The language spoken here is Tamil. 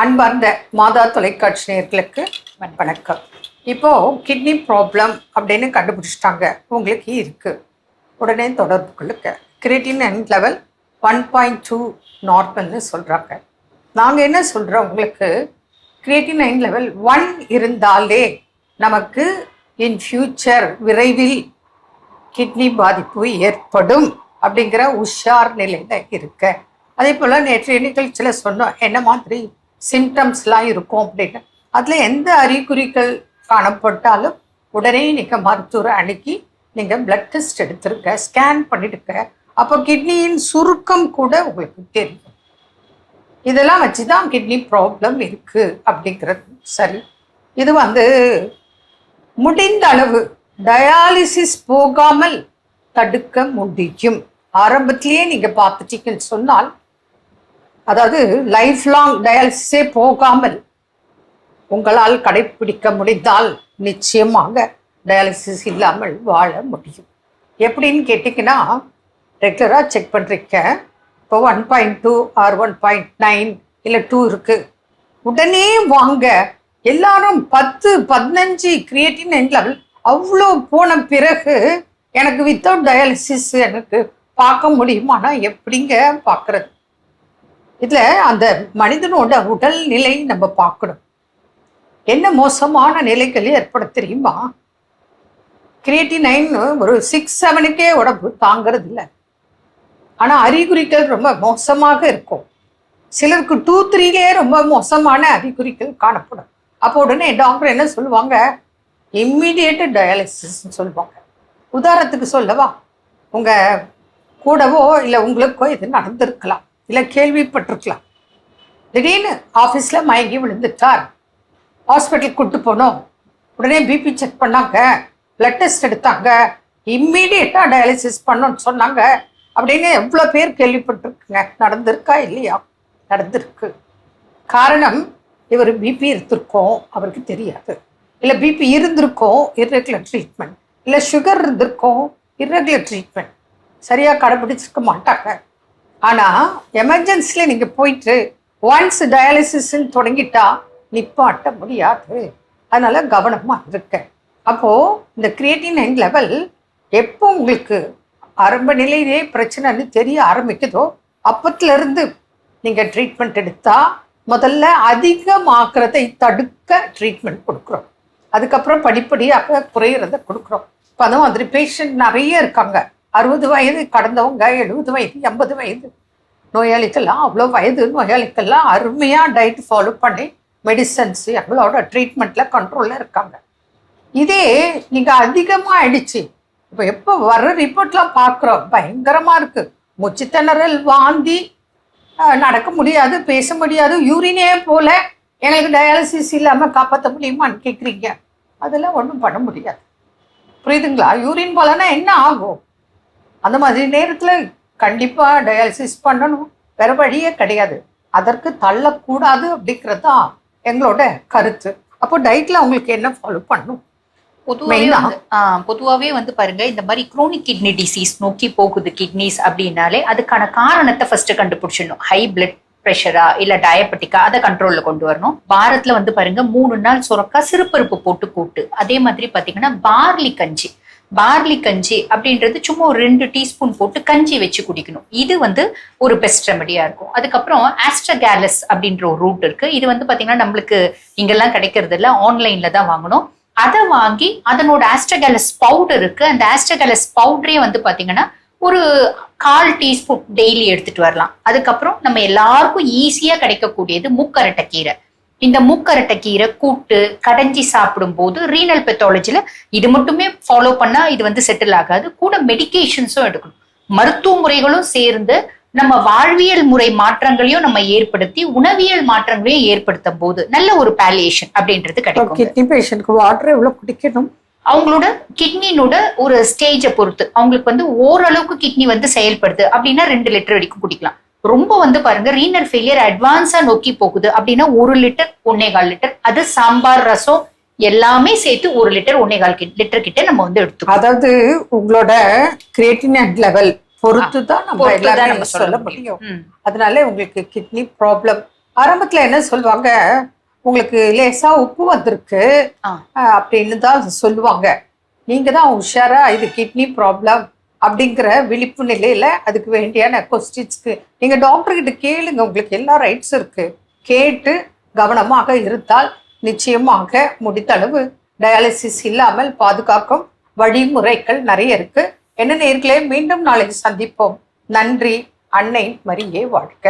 அன்பார்ந்த மாதா தொலைக்காட்சி நேர்களுக்கு வணக்கம். இப்போ கிட்னி ப்ராப்ளம் அப்படின்னு கண்டுபிடிச்சிட்டாங்க. உங்களுக்கு இருக்கு. உடனே தொடர்பு கொள்ளுங்க. Creatinine and level one point two நார்மல்னு சொல்கிறாங்க நாங்கள் என்ன சொல்கிறோம் உங்களுக்கு கிரியேட்டின் நைன் லெவல் ஒன் இருந்தாலே நமக்கு இன் ஃபியூச்சர் விரைவில் கிட்னி பாதிப்பு ஏற்படும் அப்படிங்கிற உஷார் நிலையில் இருக்க. அதே போல் நேற்றைய நிகழ்ச்சியில் சொன்னோம் என்ன மாதிரி சிம்டம்ஸ்லாம் இருக்கும் அப்படின்னு. அதில் எந்த அறிகுறிகள் காணப்பட்டாலும் உடனே நீங்கள் மருத்துவரை அணுகி நீங்கள் பிளட் டெஸ்ட் எடுத்துருக்க ஸ்கேன் பண்ணிடுங்க. அப்போ கிட்னியின் சுருக்கம் கூட உங்களுக்கு தெரியும். இதெல்லாம் வச்சு தான் கிட்னி ப்ராப்ளம் இருக்குது அப்படிங்கிறது சரி. இது வந்து முடிந்த அளவு டயாலிசிஸ் போகாமல் தடுக்க முடியும். ஆரம்பத்திலேயே நீங்கள் பார்த்துட்டீங்கன்னு சொன்னால் அதாவது லைஃப் லாங் டயாலிசிஸே போகாமல் உங்களால் கடைப்பிடிக்க முடிந்தால் நிச்சயமாக டயாலிசிஸ் இல்லாமல் வாழ முடியும். எப்படின்னு கேட்டிங்கன்னா ரெகுலராக செக் பண்ணுறீங்க இப்போ one point two or one point nine இல்லை டூ இருக்குது உடனே வாங்க. எல்லாரும் பத்து பதினஞ்சு கிரியேட்டின் லெவல் அவ்வளோ போன பிறகு எனக்கு வித்தவுட் டயாலிசிஸ் எனக்கு பார்க்க முடியுமானா எப்படிங்க பார்க்குறது? இதில் அந்த மனிதனோட உடல் நிலை நம்ம பார்க்கணும். என்ன மோசமான நிலைகள் ஏற்பட தெரியுமா? கிரியேட்டி நைன் ஒரு சிக்ஸ் செவனுக்கே உடம்பு தாங்கிறது இல்லை. ஆனால் அறிகுறிகள் ரொம்ப மோசமாக இருக்கும். சிலருக்கு டூ த்ரீலே ரொம்ப மோசமான அறிகுறிகள் காணப்படும். அப்போ உடனே டாக்டர் என்ன சொல்லுவாங்க? இம்மிடியேட் டயாலிசிஸ்ன்னு சொல்லுவாங்க. உதாரணத்துக்கு சொல்லவா? உங்கள் கூடவோ இல்லை உங்களுக்கோ இது நடந்திருக்கலாம். இல்லை கேள்விப்பட்டிருக்கலாம். திடீர்னு ஆஃபீஸில் மயங்கி விழுந்துட்டார். ஹாஸ்பிட்டல் கூட்டு போனோம். உடனே பிபி செக் பண்ணாங்க. பிளட் டெஸ்ட் எடுத்தாங்க. இம்மீடியட்டாக டயாலிசிஸ் பண்ணோன்னு சொன்னாங்க. அப்படின்னு எவ்வளோ பேர் கேள்விப்பட்டிருக்குங்க. நடந்திருக்கா இல்லையா? நடந்திருக்கு. காரணம் இவர் பிபி இருந்திருக்கோம். அவருக்கு தெரியாது. இல்லை பிபி இருந்திருக்கோம். இர்ரெகுலர் ட்ரீட்மெண்ட் இல்லை சுகர் இருந்திருக்கோம். இர்ரெகுலர் ட்ரீட்மெண்ட் சரியாக கடைபிடிச்சிருக்க மாட்டாங்க. ஆனால் எமர்ஜென்சியில் நீங்கள் போயிட்டு ஒன்ஸ் டயாலிசிஸ்ன்னு தொடங்கிட்டா நிப்பாட்ட முடியாது. அதனால் கவனமாக இருக்க அப்போது இந்த கிரியேட்டின் எண்ட் லெவல் எப்போ உங்களுக்கு ஆரம்ப நிலையிலே பிரச்சனைன்னு தெரிய ஆரம்பிக்குதோ அப்பத்துலேருந்து நீங்கள் ட்ரீட்மெண்ட் எடுத்தால் முதல்ல அதிகமாக்குறதை தடுக்க ட்ரீட்மெண்ட் கொடுக்குறோம். அதுக்கப்புறம் படிப்படியாக குறையிறத கொடுக்குறோம். இப்போ அந்த மாதிரி பேஷண்ட் நிறைய இருக்காங்க. அறுபது வயது கடந்தவங்க எழுபது வயது எண்பது வயது. நோயாளிக்கெல்லாம் அவ்வளோ வயது நோயாளிக்கெல்லாம் அருமையாக டயட் ஃபாலோ பண்ணி மெடிசன்ஸ் எங்களோட ட்ரீட்மெண்ட்டில் கண்ட்ரோலில் இருக்காங்க. இதே நீங்கள் அதிகமாக ஆயிடுச்சு இப்போ எப்போ வர்ற ரிப்போர்ட்லாம் பார்க்குறோம் பயங்கரமாக இருக்குது மூச்சு வாந்தி நடக்க முடியாது பேச முடியாது யூரினே போல எங்களுக்கு டயாலிசிஸ் இல்லாமல் காப்பாற்ற முடியுமான்னு கேட்குறீங்க அதெல்லாம் ஒன்றும் பண்ண முடியாது. புரியுதுங்களா? யூரின் போலன்னா என்ன ஆகும்? அந்த மாதிரி நேரத்தில் கண்டிப்பாக டயாலிசிஸ் பண்ணணும். வேற வழியே கிடையாது. அதற்கு தள்ளக்கூடாது அப்படிங்கிறது தான் எங்களோட கருத்து. அப்போ டயட்டில் உங்களுக்கு என்ன ஃபாலோ பண்ணணும் ஆ, பொதுவாகவே வந்து பாருங்க இந்த மாதிரி குரோனிக் கிட்னி டிசீஸ் நோக்கி போகுது கிட்னிஸ் அப்படின்னாலே அதுக்கான காரணத்தை ஃபர்ஸ்ட் கண்டுபிடிச்சிடணும். ஹை பிளட் ப்ரெஷரா இல்ல டயபெட்டிக்கா அதை கண்ட்ரோல்ல கொண்டு வரணும். வாரத்துல வந்து பாருங்க மூணு நாள் சுரக்கா சிறுபருப்பு போட்டு கூட்டு. அதே மாதிரி பாத்தீங்கன்னா பார்லி கஞ்சி. பார்லி கஞ்சி அப்படின்றது சும்மா ஒரு ரெண்டு டீஸ்பூன் போட்டு கஞ்சி வச்சு குடிக்கணும். இது வந்து ஒரு பெஸ்ட் ரெமடியா இருக்கும். அதுக்கப்புறம் ஆஸ்ட்ரகேலஸ் அப்படின்ற ஒரு ரூட் இருக்கு. இது வந்து பாத்தீங்கன்னா நம்மளுக்கு இங்கெல்லாம் கிடைக்கிறது இல்ல ஆன்லைன்ல தான் வாங்கணும். அதை வாங்கி அதனோட ஆஸ்ட்ரகேலஸ் பவுடர் இருக்கு. அந்த ஆஸ்ட்ரகேலஸ் பவுடரே வந்து பாத்தீங்கன்னா ஒரு கால் டீஸ்பூன் டெய்லி எடுத்துட்டு வரலாம். அதுக்கப்புறம் நம்ம எல்லாருக்கும் ஈஸியா கிடைக்கக்கூடியது முக்கரட்டை கீரை. இந்த மூக்கரட்டை கீரை கூட்டு கடைஞ்சி சாப்பிடும் போது ரீனல் பெத்தாலஜில இது மட்டுமே ஃபாலோ பண்ணா இது வந்து செட்டில் ஆகாது. கூட மெடிகேஷன்ஸும் எடுக்கணும். மருத்துவ முறைகளும் சேர்ந்து நம்ம வாழ்வியல் முறை மாற்றங்களையும் நம்ம ஏற்படுத்தி உணவியல் மாற்றங்களையும் ஏற்படுத்தும் போது நல்ல ஒரு பாலியேஷன் அப்படின்றது கிடைக்கும். கிட்னி பேஷண்ட்க்கு வாட்டர் எவ்வளோ குடிக்கணும்? அவங்களோட கிட்னினோட ஒரு ஸ்டேஜை பொறுத்து அவங்களுக்கு வந்து ஓரளவுக்கு கிட்னி வந்து செயல்படுது அப்படின்னா ரெண்டு லிட்டர் வரைக்கும் குடிக்கலாம். ரொம்ப வந்து பாருங்க ரீனல் ஃபெயிலியர் அட்வான்ஸா நோக்கி போகுது. அப்படின்னா ஒரு லிட்டர் ஒன்னே கால் லிட்டர். அது சாம்பார் ரசம் எல்லாமே சேர்த்து ஒரு லிட்டர் ஒன்னே கால் லிட்டர் கிட்ட நம்ம வந்து எடுத்துக்கணும். அதாவது உங்களோட கிரியேட்டினட் லெவல் பொறுத்து தான் நம்ம எல்லாமே நம்ம சொல்ல முடியும். அதனால உங்களுக்கு கிட்னி ப்ராப்ளம் ஆரம்பத்துல என்ன சொல்லுவாங்க? உங்களுக்கு லேசா உப்பு வந்திருக்கு. அப்படின்னு தான் சொல்லுவாங்க. நீங்க தான் உஷாரா இது கிட்னி ப்ராப்ளம் அப்படிங்கிற விழிப்பு நிலையில அதுக்கு வேண்டியான கொஸ்டின்ஸ்க்கு நீங்க டாக்டர் கிட்ட கேளுங்க உங்களுக்கு எல்லா ரைட்ஸ் இருக்கு. கேட்டு கவனமாக இருந்தால் நிச்சயமாக முடித்தளவு டயாலிசிஸ் இல்லாமல் பாதுகாக்கும் வழிமுறைகள் நிறைய இருக்கு. என்ன நேர்களே மீண்டும் நாளைக்கு சந்திப்போம். நன்றி அன்னை மரியே வாழ்க.